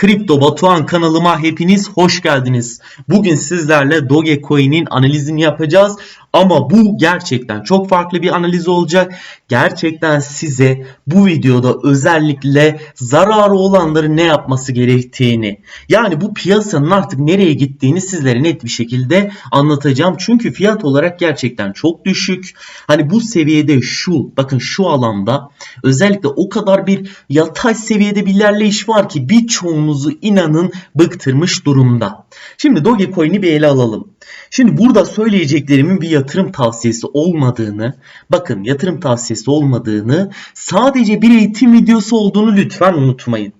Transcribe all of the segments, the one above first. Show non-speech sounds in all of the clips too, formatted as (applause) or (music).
Kripto Batuhan kanalıma hepiniz hoş geldiniz. Bugün sizlerle Dogecoin'in analizini yapacağız. Ama bu gerçekten çok farklı bir analiz olacak. Gerçekten size bu videoda özellikle zararı olanların ne yapması gerektiğini yani bu piyasanın artık nereye gittiğini sizlere net bir şekilde anlatacağım. Çünkü fiyat olarak gerçekten çok düşük. Hani bu seviyede şu bakın şu alanda özellikle o kadar bir yatay seviyede bir ilerleyiş var ki birçoğunuzu inanın bıktırmış durumda. Şimdi Dogecoin'i bir ele alalım. Şimdi burada söyleyeceklerimin bir yatırım tavsiyesi olmadığını, bakın yatırım tavsiyesi olmadığını, sadece bir eğitim videosu olduğunu lütfen unutmayın.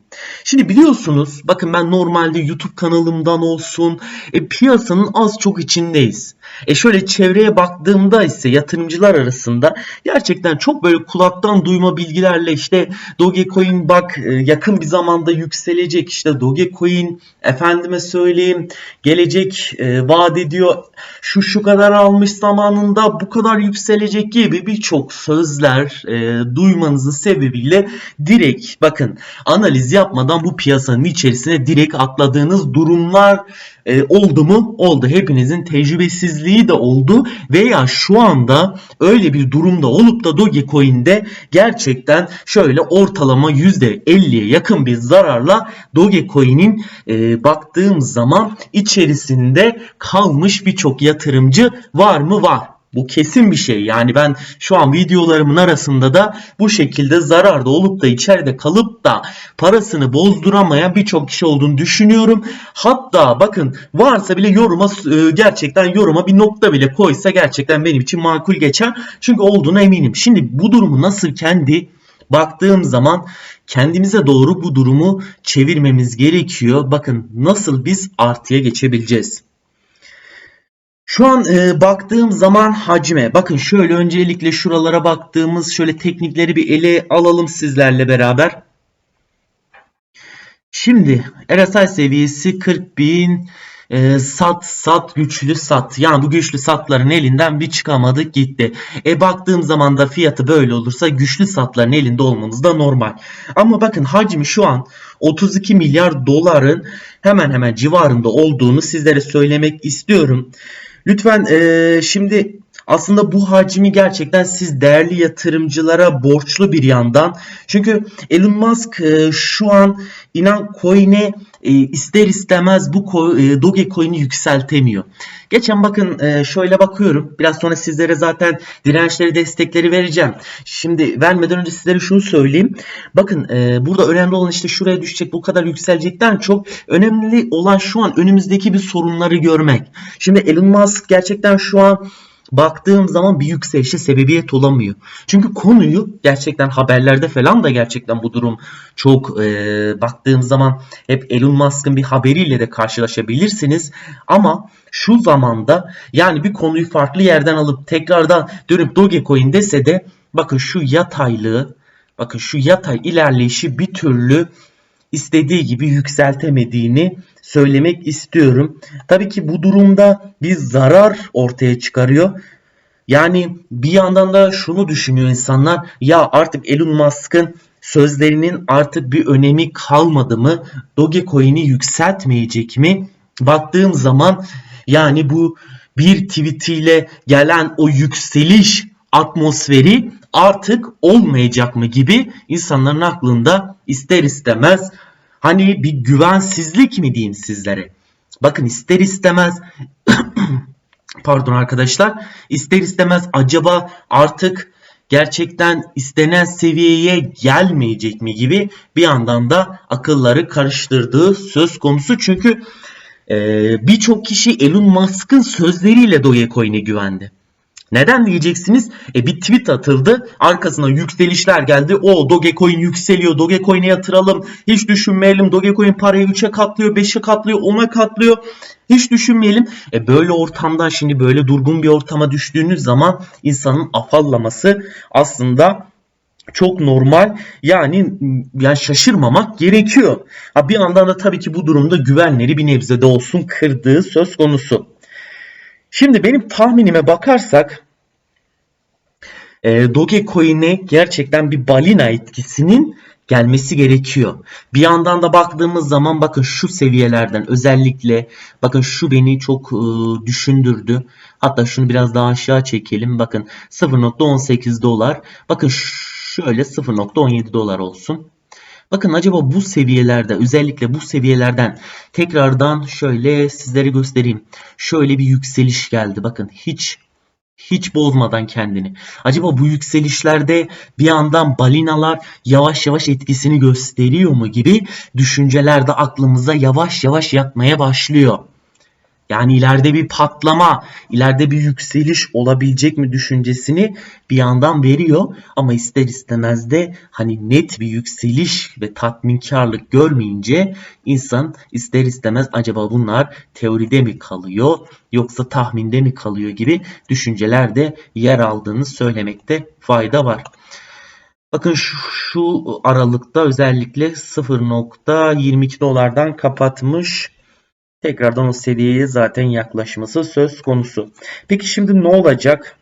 Şimdi biliyorsunuz bakın ben normalde YouTube kanalımdan olsun e, piyasanın az çok içindeyiz. E şöyle çevreye baktığımda ise yatırımcılar arasında gerçekten çok böyle kulaktan duyma bilgilerle işte Dogecoin bak e, yakın bir zamanda yükselecek işte Dogecoin efendime söyleyeyim gelecek e, vaat ediyor şu şu kadar almış zamanında bu kadar yükselecek gibi birçok sözler e, duymanızın sebebiyle direkt bakın analiz yapmadan bu piyasanın içerisine direkt atladığınız durumlar e, oldu mu? Oldu. Hepinizin tecrübesizliği de oldu veya şu anda öyle bir durumda olup da Dogecoin'de gerçekten şöyle ortalama %50'ye yakın bir zararla Dogecoin'in e, baktığım zaman içerisinde kalmış birçok yatırımcı var mı? Var. Bu kesin bir şey. Yani ben şu an videolarımın arasında da bu şekilde zararda olup da içeride kalıp da parasını bozduramayan birçok kişi olduğunu düşünüyorum. Hatta bakın varsa bile yoruma e, gerçekten yoruma bir nokta bile koysa gerçekten benim için makul geçer. Çünkü olduğuna eminim. Şimdi bu durumu nasıl kendi baktığım zaman kendimize doğru bu durumu çevirmemiz gerekiyor. Bakın nasıl biz artıya geçebileceğiz. Şu an e, baktığım zaman hacme. Bakın şöyle öncelikle şuralara baktığımız şöyle teknikleri bir ele alalım sizlerle beraber. Şimdi RSI seviyesi 40.000 e, sat sat güçlü sat. Yani bu güçlü satların elinden bir çıkamadık gitti. E baktığım zaman da fiyatı böyle olursa güçlü satların elinde olmamız da normal. Ama bakın hacmi şu an 32 milyar doların hemen hemen civarında olduğunu sizlere söylemek istiyorum. Lütfen e, şimdi aslında bu hacmi gerçekten siz değerli yatırımcılara borçlu bir yandan. Çünkü Elon Musk e, şu an inan coin'e e, ister istemez bu e, Dogecoin'i yükseltemiyor. Geçen bakın e, şöyle bakıyorum. Biraz sonra sizlere zaten dirençleri destekleri vereceğim. Şimdi vermeden önce sizlere şunu söyleyeyim. Bakın e, burada önemli olan işte şuraya düşecek bu kadar yükselecekten çok önemli olan şu an önümüzdeki bir sorunları görmek. Şimdi Elon Musk gerçekten şu an baktığım zaman bir yükselişe sebebiyet olamıyor. Çünkü konuyu gerçekten haberlerde falan da gerçekten bu durum çok e, baktığım zaman hep Elon Musk'ın bir haberiyle de karşılaşabilirsiniz. Ama şu zamanda yani bir konuyu farklı yerden alıp tekrardan dönüp Dogecoin dese de bakın şu yataylığı bakın şu yatay ilerleyişi bir türlü istediği gibi yükseltemediğini söylemek istiyorum. Tabii ki bu durumda bir zarar ortaya çıkarıyor. Yani bir yandan da şunu düşünüyor insanlar. Ya artık Elon Musk'ın sözlerinin artık bir önemi kalmadı mı? Dogecoin'i yükseltmeyecek mi? Baktığım zaman yani bu bir tweetiyle gelen o yükseliş atmosferi artık olmayacak mı gibi insanların aklında ister istemez hani bir güvensizlik mi diyeyim sizlere. Bakın ister istemez (clears throat) pardon arkadaşlar ister istemez acaba artık gerçekten istenen seviyeye gelmeyecek mi gibi bir yandan da akılları karıştırdığı söz konusu. Çünkü e, birçok kişi Elon Musk'ın sözleriyle Dogecoin'e güvendi. Neden diyeceksiniz? E bir tweet atıldı. Arkasına yükselişler geldi. O Dogecoin yükseliyor. Dogecoin'e yatıralım. Hiç düşünmeyelim. Dogecoin parayı 3'e katlıyor, 5'e katlıyor, 10'a katlıyor. Hiç düşünmeyelim. E böyle ortamda şimdi böyle durgun bir ortama düştüğünüz zaman insanın afallaması aslında çok normal. Yani yani şaşırmamak gerekiyor. Ha bir yandan da tabii ki bu durumda güvenleri bir nebze de olsun kırdığı söz konusu. Şimdi benim tahminime bakarsak e, Dogecoin'e gerçekten bir balina etkisinin gelmesi gerekiyor. Bir yandan da baktığımız zaman bakın şu seviyelerden özellikle bakın şu beni çok e, düşündürdü. Hatta şunu biraz daha aşağı çekelim. Bakın 0.18 dolar. Bakın şöyle 0.17 dolar olsun. Bakın acaba bu seviyelerde özellikle bu seviyelerden tekrardan şöyle sizlere göstereyim. Şöyle bir yükseliş geldi. Bakın hiç hiç bozmadan kendini. Acaba bu yükselişlerde bir yandan balinalar yavaş yavaş etkisini gösteriyor mu gibi düşünceler de aklımıza yavaş yavaş yatmaya başlıyor. Yani ileride bir patlama, ileride bir yükseliş olabilecek mi düşüncesini bir yandan veriyor. Ama ister istemez de hani net bir yükseliş ve tatminkarlık görmeyince insan ister istemez acaba bunlar teoride mi kalıyor yoksa tahminde mi kalıyor gibi düşünceler de yer aldığını söylemekte fayda var. Bakın şu, şu aralıkta özellikle 0.22 dolardan kapatmış tekrardan o seviyeye zaten yaklaşması söz konusu. Peki şimdi ne olacak?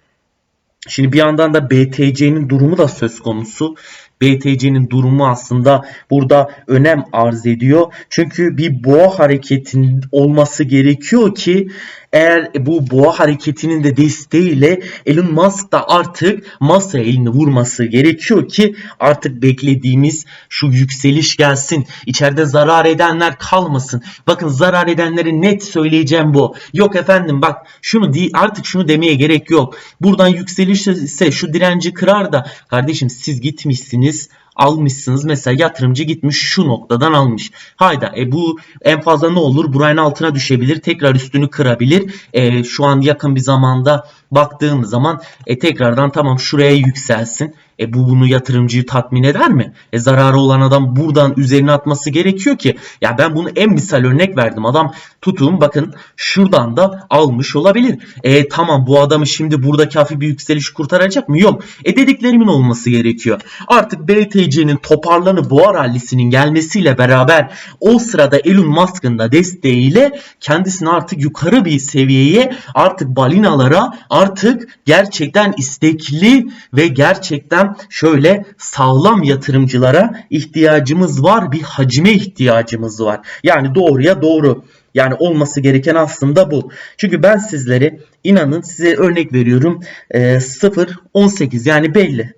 Şimdi bir yandan da BTC'nin durumu da söz konusu. BTC'nin durumu aslında burada önem arz ediyor. Çünkü bir boğa hareketinin olması gerekiyor ki eğer bu boğa hareketinin de desteğiyle Elon Musk da artık masaya elini vurması gerekiyor ki artık beklediğimiz şu yükseliş gelsin. İçeride zarar edenler kalmasın. Bakın zarar edenleri net söyleyeceğim bu. Yok efendim bak şunu değil artık şunu demeye gerek yok. Buradan yükseliş ise şu direnci kırar da kardeşim siz gitmişsiniz almışsınız. Mesela yatırımcı gitmiş şu noktadan almış. Hayda e bu en fazla ne olur? Buranın altına düşebilir. Tekrar üstünü kırabilir. E, şu an yakın bir zamanda baktığım zaman e, tekrardan tamam şuraya yükselsin. E bu bunu yatırımcıyı tatmin eder mi? E zararı olan adam buradan üzerine atması gerekiyor ki. Ya ben bunu en misal örnek verdim. Adam tutun bakın şuradan da almış olabilir. E tamam bu adamı şimdi buradaki hafif bir yükseliş kurtaracak mı? Yok. E dediklerimin olması gerekiyor. Artık BTC'nin toparlanı boğa rallisinin gelmesiyle beraber o sırada Elon Musk'ın da desteğiyle kendisini artık yukarı bir seviyeye artık balinalara artık gerçekten istekli ve gerçekten şöyle sağlam yatırımcılara ihtiyacımız var. Bir hacme ihtiyacımız var. Yani doğruya doğru. Yani olması gereken aslında bu. Çünkü ben sizlere inanın size örnek veriyorum. E, 0.18 yani belli.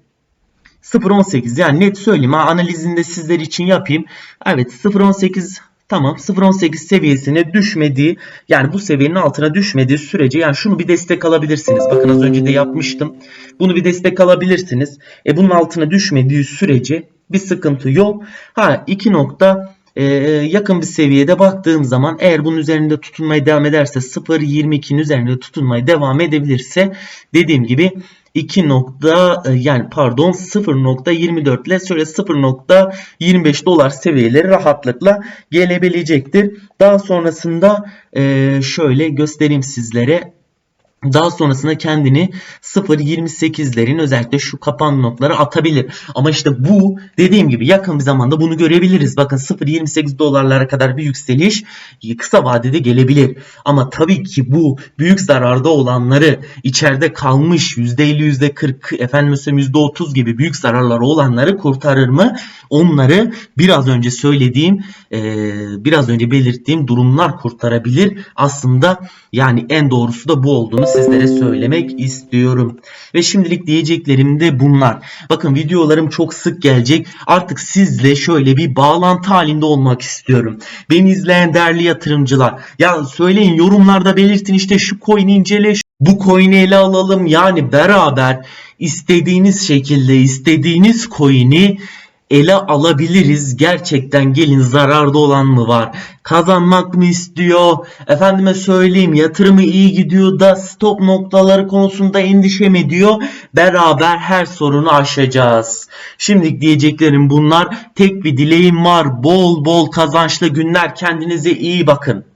0.18 yani net söyleyeyim ha analizinde sizler için yapayım. Evet 0.18 Tamam 0.18 seviyesine düşmediği yani bu seviyenin altına düşmediği sürece yani şunu bir destek alabilirsiniz. Bakın az önce de yapmıştım. Bunu bir destek alabilirsiniz. E bunun altına düşmediği sürece bir sıkıntı yok. Ha 2 nokta e, yakın bir seviyede baktığım zaman eğer bunun üzerinde tutunmaya devam ederse 0.22'nin üzerinde tutunmaya devam edebilirse dediğim gibi 2 nokta e, yani pardon 0.24 ile şöyle 0.25 dolar seviyeleri rahatlıkla gelebilecektir. Daha sonrasında e, şöyle göstereyim sizlere. Daha sonrasında kendini 0.28'lerin özellikle şu kapan noktaları atabilir. Ama işte bu dediğim gibi yakın bir zamanda bunu görebiliriz. Bakın 0.28 dolarlara kadar bir yükseliş kısa vadede gelebilir. Ama tabii ki bu büyük zararda olanları içeride kalmış %50 %40 efendim %30 gibi büyük zararları olanları kurtarır mı? Onları biraz önce söylediğim biraz önce belirttiğim durumlar kurtarabilir. Aslında yani en doğrusu da bu olduğunu sizlere söylemek istiyorum. Ve şimdilik diyeceklerim de bunlar. Bakın videolarım çok sık gelecek. Artık sizle şöyle bir bağlantı halinde olmak istiyorum. Beni izleyen değerli yatırımcılar. Ya söyleyin yorumlarda belirtin işte şu coin'i incele bu coin'i ele alalım. Yani beraber istediğiniz şekilde istediğiniz coin'i ele alabiliriz. Gerçekten gelin zararda olan mı var? Kazanmak mı istiyor? Efendime söyleyeyim yatırımı iyi gidiyor da stop noktaları konusunda endişe mi diyor? Beraber her sorunu aşacağız. Şimdi diyeceklerim bunlar. Tek bir dileğim var. Bol bol kazançlı günler. Kendinize iyi bakın.